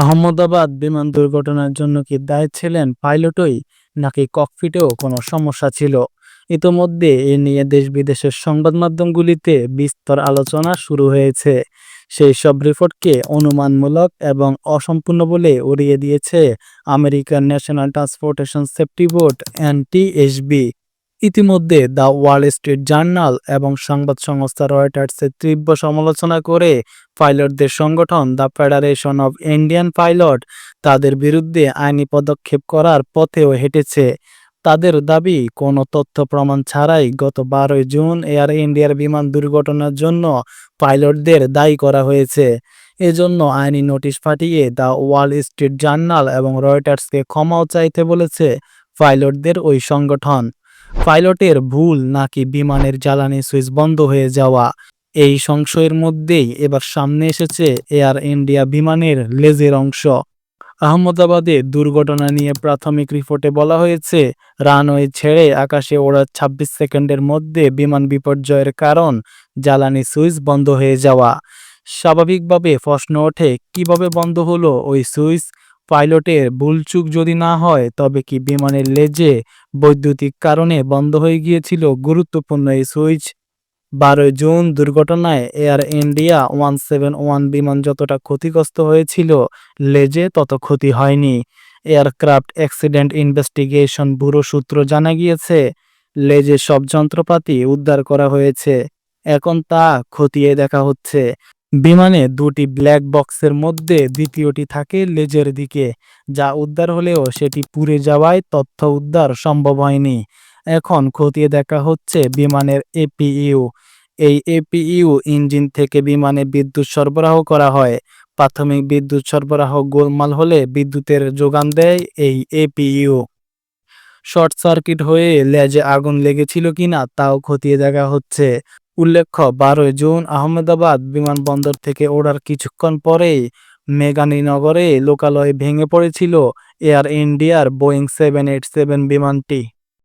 আহমদাবাদ বিমান দুর্ঘটনার জন্য কি দায় ছিলেন পাইলটই, নাকি ককপিটেও কোনো সমস্যা ছিল? ইতোমধ্যে এ নিয়ে দেশ বিদেশের সংবাদ মাধ্যমগুলিতে বিস্তর আলোচনা শুরু হয়েছে। সেই সব রিপোর্টকে অনুমানমূলক এবং অসম্পূর্ণ বলে উড়িয়ে দিয়েছে আমেরিকার National Transportation Safety Board, NTSB. ইতিমধ্যে দ্য ওয়াল স্ট্রিট জার্নাল এবং সংবাদ সংস্থা রয়টার্সের তীব্র সমালোচনা করে পাইলটদের সংগঠন the federation of Indian pilot তাদের বিরুদ্ধে আইনি পদক্ষেপ করার পথেও হেঁটেছে। তাদের দাবি, কোনো তথ্য প্রমাণ ছাড়াই গত বারোই জুন এয়ার ইন্ডিয়ার বিমান দুর্ঘটনার জন্য পাইলটদের দায়ী করা হয়েছে। এজন্য আইনি নোটিশ পাঠিয়ে দ্য ওয়াল স্ট্রিট জার্নাল এবং রয়টার্সকে ক্ষমাও চাইতে বলেছে পাইলটদের ওই সংগঠন। পাইলটের ভুল নাকি বিমানের জ্বালানি সুইচ বন্ধ হয়ে যাওয়া, এই সংশয়ের মধ্যেই এবার সামনে এসেছে এয়ার ইন্ডিয়া বিমানের লেজের অংশ। আহমেদাবাদে দুর্ঘটনা নিয়ে প্রাথমিক রিপোর্টে বলা হয়েছে, রানওয়ে ছেড়ে আকাশে ওড়ার ২৬ সেকেন্ডের মধ্যে বিমান বিপর্যয়ের কারণ জ্বালানি সুইচ বন্ধ হয়ে যাওয়া। স্বাভাবিকভাবে প্রশ্ন ওঠে, কীভাবে বন্ধ হলো ওই সুইচ? পাইলটের ভুলচুক যদি না হয়, তবে কি বিমানের লেজে বৈদ্যুতিক কারণে বন্ধ হয়ে গিয়েছিল গুরুত্বপূর্ণ এই সুইচ? বারোই জুন দুর্ঘটনায় air India one seven one বিমান যতটা ক্ষতিগ্রস্ত হয়েছিল, লেজে তত ক্ষতি হয়নি। এয়ারক্রাফট অ্যাক্সিডেন্ট ইনভেস্টিগেশন ব্যুরো সূত্র জানা গিয়েছে, লেজে সব যন্ত্রপাতি উদ্ধার করা হয়েছে। এখন তা খতিয়ে দেখা হচ্ছে। বিমানে দুটি ব্ল্যাক বক্সের মধ্যে দ্বিতীয়টি থাকে লেজের দিকে, যা উদ্ধার হলেও সেটি পুড়ে যাওয়ায় তথ্য উদ্ধার সম্ভব হয়নি। এখন খতিয়ে দেখা হচ্ছে বিমানের এপিইউ। এই এপিইউ ইঞ্জিন থেকে বিমানে বিদ্যুৎ সরবরাহ করা হয়। প্রাথমিক বিদ্যুৎ সরবরাহ গোলমাল হলে বিদ্যুতের যোগান দেয় এই এপিইউ। শর্ট সার্কিট হয়ে লেজে আগুন লেগেছিল কিনা তাও খতিয়ে দেখা হচ্ছে। উল্লেখ্য, বারোই জুন আহমেদাবাদ বিমানবন্দর থেকে ওড়ার কিছুক্ষণ পরেই মেঘানীনগরে লোকালয় ভেঙে পড়েছিল এয়ার ইন্ডিয়ার বোয়িং সেভেন এইট সেভেন বিমানটি।